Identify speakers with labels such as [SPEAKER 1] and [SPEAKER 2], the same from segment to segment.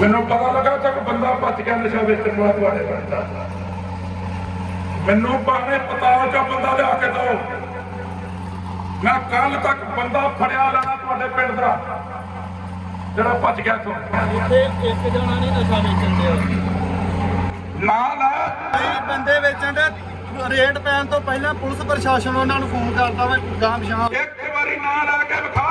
[SPEAKER 1] ਮੈਨੂੰ ਪਤਾ ਲੱਗਾ ਤੱਕ ਬੰਦਾ ਭੱਜ ਗਿਆ ਨਸ਼ਾ ਵੇਚਣ ਵਾਲਾ ਤੁਹਾਡੇ ਪਿੰਡ ਦਾ। ਮੈਨੂੰ ਪਾਣੇ ਪਤਾਲ ਚੋਂ ਬੰਦਾ ਲਿਆ ਕੇ ਦਿਓ। ਮੈਂ ਕੱਲ ਤੱਕ ਬੰਦਾ ਫੜਿਆ ਲੈਣਾ ਤੁਹਾਡੇ ਪਿੰਡ ਦਾ। ਜਿਹੜਾ ਭੱਜ ਗਿਆ ਤੋਂ
[SPEAKER 2] ਇੱਥੇ ਇੱਕ ਜਣਾ ਨਹੀਂ ਨਸ਼ਾ ਵੇਚਣ
[SPEAKER 1] ਨਾਲ ਹੈ।
[SPEAKER 2] ਕਈ ਬੰਦੇ ਵੇਚਣ ਦੇ ਰੇਟ ਪੈਣ ਤੋਂ ਪਹਿਲਾਂ ਪੁਲਿਸ ਪ੍ਰਸ਼ਾਸਨ ਉਹਨਾਂ ਨੂੰ ਫੋਨ ਕਰਦਾ ਵਾ ਗਾਮ ਸ਼ਾਮ
[SPEAKER 1] ਇੱਕ ਵਾਰੀ ਨਾਂ ਲਾ ਕੇ ਵਿਖਾ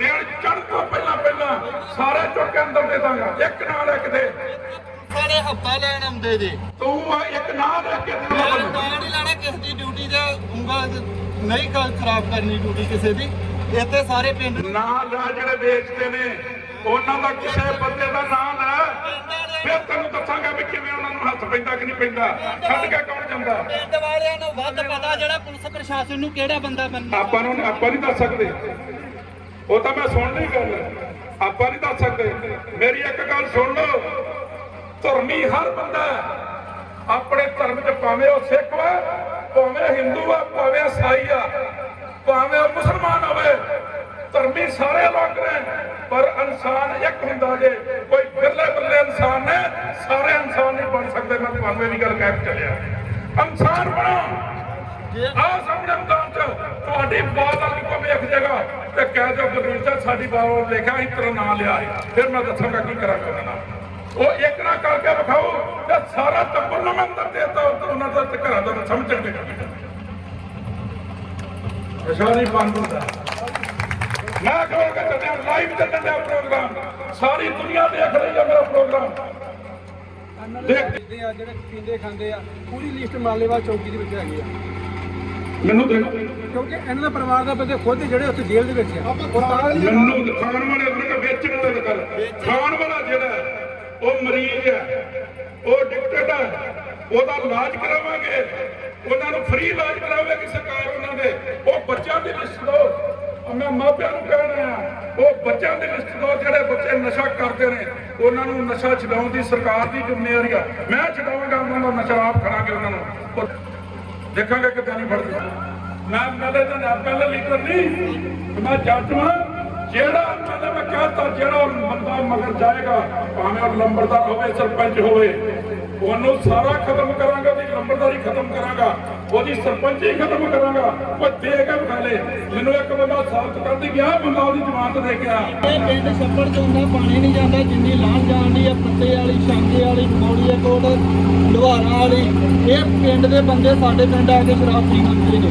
[SPEAKER 1] ਦਿਨ ਚੜ੍ਹ ਤੋਂ ਪਹਿਲਾਂ ਪਹਿਲਾਂ ਸਾਰੇ ਚੁੱਕ ਕੇ ਅੰਦਰ ਦੇ ਦਾਂਗਾ। ਇੱਕ ਨਾਂ ਲੈ ਕੇ ਦੇ।
[SPEAKER 2] ਸਾਰੇ ਹੱਪਾ ਲੈਣ ਆਉਂਦੇ ਜੇ।
[SPEAKER 1] ਤੂੰ ਆ ਇੱਕ ਨਾਂ ਲੈ ਕੇ ਦੇ
[SPEAKER 2] ਨਹੀਂ ਲੈਣਾ ਕਿਸੇ ਦੀ ਡਿਊਟੀ ਤੇ ਉਂਗਲ ਨਹੀਂ ਗੱਲ ਖਰਾਬ ਕਰਨੀ ਡਿਊਟੀ ਕਿਸੇ ਦੀ। ਇੱਥੇ ਸਾਰੇ ਪਿੰਡ
[SPEAKER 1] ਨਾਂ ਲੈ ਜਿਹੜੇ ਵੇਚਦੇ ਨੇ ਉਹਨਾਂ ਦਾ ਕਿਸੇ ਬੰਦੇ ਦਾ ਨਾਂ ਲੈ। ਫਿਰ ਤੈਨੂੰ ਦੱਸਾਂਗਾ ਵੀ ਕਿਵੇਂ ਉਹਨਾਂ ਨੂੰ ਹੱਥ ਪੈਂਦਾ ਕਿ ਨਹੀਂ ਪੈਂਦਾ। ਛੱਡ ਕੇ ਕੌਣ ਜਾਂਦਾ?
[SPEAKER 2] ਪਿੰਡ ਵਾਲਿਆਂ ਨੂੰ ਵੱਧ ਪਤਾ ਜਿਹੜਾ ਪੁਲਿਸ ਪ੍ਰਸ਼ਾਸਨ ਨੂੰ ਕਿਹੜਾ ਬੰਦਾ ਬੰਦਾ।
[SPEAKER 1] ਆਪਾਂ ਨੂੰ ਆਪਾਂ ਨਹੀਂ ਦੱਸ ਸਕਦੇ। ਉਹ ਤਾਂ ਮੈਂ ਸੁਣ ਲਈ ਗੱਲ। ਆਪਾਂ ਨਹੀਂ ਦੱਸ ਸਕਦੇ। ਮੇਰੀ ਇੱਕ ਗੱਲ ਸੁਣ ਲਓ। ਧਰਮੀ ਹਰ ਬੰਦਾ ਆਪਣੇ ਧਰਮ 'ਚ ਭਾਵੇਂ ਉਹ ਸਿੱਖ ਵਾ ਭਾਵੇਂ ਹਿੰਦੂ ਆ ਭਾਵੇਂ ਈਸਾਈ ਆ, ਭਾਵੇਂ ਉਹ ਮੁਸਲਮਾਨ ਹੋਵੇ, ਧਰਮੀ ਸਾਰੇ ਲੋਕ ਨੇ, ਪਰ ਇਨਸਾਨ ਇੱਕ ਹੁੰਦਾ ਜੇ, ਕੋਈ ਬਿਰਲੇ ਬਿਰਲੇ ਇਨਸਾਨ ਨੇ, ਸਾਰੇ ਇਨਸਾਨ ਨਹੀਂ ਬਣ ਸਕਦੇ। ਮੈਂ ਤੁਹਾਨੂੰ ਇਹ ਵੀ ਗੱਲ ਕਹਿ ਕੇ ਚੱਲਿਆ। ਇਨਸਾਨ ਬਣੋ।
[SPEAKER 2] ਜੇ
[SPEAKER 1] ਆ। ਸਾਹਮਣੇ ਮੈਦਾਨ ਚ ਤੁਹਾਡੀ ਬਾਤ ਵਾਲੀ ਕੋ ਵੇਖ ਜਾਏਗਾ ਤੇ ਕਹਿ ਦਿਓ ਗੁਰਵੀਰ ਸਾਹਿਬ ਸਾਡੀ ਬਾਤ ਵੱਲ ਲਿਖਿਆ ਸੀ ਤੇਰਾ ਨਾਂ ਲਿਆ ਫਿਰ ਮੈਂ ਦੱਸਾਂਗਾ ਕੀ ਉਹਦੇ ਨਾਲ ਉਹ ਇੱਕ ਨਾ ਕਰਕੇ ਵਿਖਾਓ ਤੇ ਸਾਰਾ ਟੱਬਰ ਨੂੰ ਮੈਂ ਅੰਦਰ ਦੇਤਾ ਉਹਨਾਂ ਦਾ ਤੇ ਘਰਾਂ ਦਾ ਸਮਝਣ ਦੇ ਅਸ਼ਾਰੀ ਬੰਦ ਹੁੰਦਾ। ਮੈਂ ਕਹਾਂਗਾ ਚੱਲਿਆ ਲਾਈਵ ਚੱਲਣ ਦਾ ਪ੍ਰੋਗਰਾਮ ਸਾਰੀ ਦੁਨੀਆ ਦੇਖ ਰਹੀ ਹੈ ਮੇਰਾ ਪ੍ਰੋਗਰਾਮ ਦੇਖ।
[SPEAKER 3] ਪੀਂਦੇ ਆ ਜਿਹੜੇ ਪੀਂਦੇ ਖਾਂਦੇ ਆ ਪੂਰੀ ਲਿਸਟ ਮਾਲੇਵਾਲ ਚੌਕੀ ਦੇ ਵਿੱਚ ਹੈਗੀ ਆ।
[SPEAKER 1] ਮੈਨੂੰ
[SPEAKER 3] ਕਿਉਂਕਿ ਇਹਨਾਂ ਦਾ ਪਰਿਵਾਰ ਦਾ ਬੰਦੇ ਖੁਦ ਜਿਹੜੇ ਉੱਥੇ ਜੇਲ੍ਹ ਦੇ ਵਿੱਚ ਆ
[SPEAKER 1] ਮੈਨੂੰ ਖਾਣ ਵਾਲੇ ਉਹਨਾਂ ਦਾ ਵੇਚਣ ਦਾ ਗੱਲ ਖਾਣ ਵਾਲਾ ਜਿਹੜਾ ਉਹ ਮਰੀਜ਼ ਹੈ ਉਹ ਡਿਕਟੇਟ ਹੈ ਉਹਦਾ ਇਲਾਜ ਕਰਾਵਾਂਗੇ। ਉਹਨਾਂ ਨੂੰ ਫ੍ਰੀ ਇਲਾਜ ਕਰਾਵੇਗੀ ਸਰਕਾਰ ਉਹਨਾਂ ਦੇ। ਉਹ ਬੱਚਿਆਂ ਦੀ ਲਿਸਟ ਦਿਓ ਮੈਂ ਮਾਪਿਆਂ ਨੂੰ ਕਹਿਣਾ ਆ ਉਹ ਬੱਚਿਆਂ ਦੀ ਲਿਸਟ ਦਿਓ ਜਿਹੜੇ ਬੱਚੇ ਨਸ਼ਾ ਕਰਦੇ ਨੇ। ਉਹਨਾਂ ਨੂੰ ਨਸ਼ਾ ਛਡਾਉਣ ਦੀ ਸਰਕਾਰ ਦੀ ਜ਼ਿੰਮੇਵਾਰੀ ਆ। ਮੈਂ ਛਡਾਵਾਂਗਾ ਉਹਨਾਂ ਦਾ ਨਸ਼ਾ ਆਪ ਖੜਾਂਗੇ ਉਹਨਾਂ ਨੂੰ। ਦੇਖਾਂਗੇ ਕਿੱਦਾਂ ਨਹੀਂ ਫੜਦੇ। ਮੈਂ ਪਹਿਲੇ ਤਾਂ ਨਾ ਪਹਿਲੇ ਲੀਡਰ ਨਹੀਂ ਮੈਂ ਜੱਜ ਹਾਂ ਜਿਹੜਾ ਪਹਿਲੇ ਮੈਂ ਕਹਤਾ, ਜਿਹੜਾ ਬੰਦਾ ਮਗਰ ਜਾਏਗਾ, ਭਾਵੇਂ ਉਹ ਲੰਬੜਦਾਰ ਹੋਵੇ, ਸਰਪੰਚ ਹੋਵੇ, ਉਹਨੂੰ ਸਾਰਾ ਖਤਮ ਲੰਬੜਦਾਰੀ ਖਤਮ ਕਰਾਂਗਾ ਉਹਦੀ ਸਰਪੰਚੀ ਖਤਮ ਕਰਾਂਗਾ ਉਹ ਦੇ ਕੇ ਬਖਾਲੇ ਮੈਨੂੰ ਇੱਕ ਬੰਦਾ ਸਾਬਤ ਕਰਦੀ ਗਿਆ ਬੰਦਾ ਉਹਦੀ ਜ਼ਮਾਨਤ ਦੇ ਗਿਆ
[SPEAKER 2] ਇਹ ਪਿੰਡ ਛੱਪੜ ਤੋਂ ਉਹਨਾਂ ਪਾਣੀ ਨਹੀਂ ਜਾਂਦਾ ਜਿੰਨੀ ਲਾਣ ਜਾਂਦੀ ਆ ਪੱਤੇ ਵਾਲੀ ਸ਼ਾਂਗੇ ਵਾਲੀ ਮੌੜੀਏ ਕੋਟ ਲੁਹਾਰਾਂ ਵਾਲੀ। ਇਹ ਪਿੰਡ ਦੇ ਬੰਦੇ ਸਾਡੇ ਪਿੰਡ ਆ ਕੇ ਸ਼ਰਾਬ ਪੀ ਖਾਂਦੇ ਨੇ।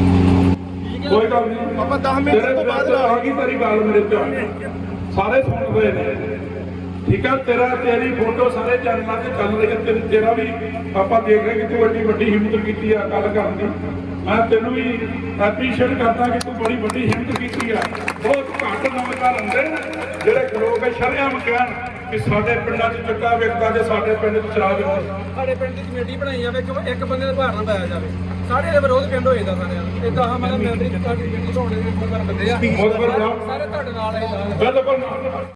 [SPEAKER 2] ਹੈ?
[SPEAKER 1] ਕੋਈ ਗੱਲ ਨਹੀਂ।
[SPEAKER 2] ਆਪਾਂ 10 ਮਿੰਟ ਤੋਂ ਬਾਅਦ
[SPEAKER 1] ਆ ਗਈ ਤੇਰੀ ਗੱਲ ਮੇਰੇ ਤੇ। ਸਾਰੇ ਸੁਣ ਰਹੇ ਨੇ। ਠੀਕ ਆ ਤੇਰਾ ਤੇਰੀ ਫੋਟੋ ਸਾਰੇ ਚੈਨਲਾਂ ਤੇ ਚੱਲ ਰਹੀ ਹੈ ਤੇ ਤੇਰਾ ਵੀ ਆਪਾਂ ਦੇਖ ਰਹੇ ਕਿ ਤੂੰ ਵੱਡੀ ਵੱਡੀ ਹਿੰਮਤ ਕੀਤੀ ਆ ਗੱਲ ਕਰਨ ਦੀ। ਮੈਂ ਤੈਨੂੰ ਵੀ ਐਪਰੀਸ਼ੀਏਟ ਕਰਦਾ ਕਿ ਤੂੰ ਬੜੀ ਵੱਡੀ ਹਿੰਮਤ ਕੀਤੀ ਆ। ਬਹੁਤ ਘੱਟ ਨੌਜਵਾਨ ਹੁੰਦੇ ਜਿਹੜੇ ਲੋਕ ਸ਼ਰੇਆਮ ਕਹਿਣ ਕਿ ਸਾਡੇ ਪਿੰਡਾਂ 'ਚ ਚੁੱਕਾ ਵੇਖਦਾ ਜੇ ਸਾਡੇ ਪਿੰਡ 'ਚ ਸ਼ਰਾਬ
[SPEAKER 3] ਸਾਡੇ ਪਿੰਡ ਦੀ ਕਮੇਟੀ ਬਣਾਈ ਜਾਵੇ ਕਿ ਇੱਕ ਬੰਦੇ ਦਾ ਭਾਰ ਨਾ ਪਾਇਆ ਜਾਵੇ। ਸਾਰੇ ਦੇ ਵਿਰੋਧ ਪਿੰਡ ਹੋ ਜਾਂਦਾ ਸਾਰਿਆਂ ਦਾ। ਇਦਾਂ ਹਾਂ ਮੈਂ ਮੈਂਬਰੀ ਤੁਹਾਡੀ ਕਮੇਟੀ ਬਣਾਉਣੇ ਦੇ ਬੰਦੇ ਆ। ਸਾਰੇ ਤੁਹਾਡੇ ਨਾਲ ਹੈ
[SPEAKER 1] ਬਿਲਕੁਲ।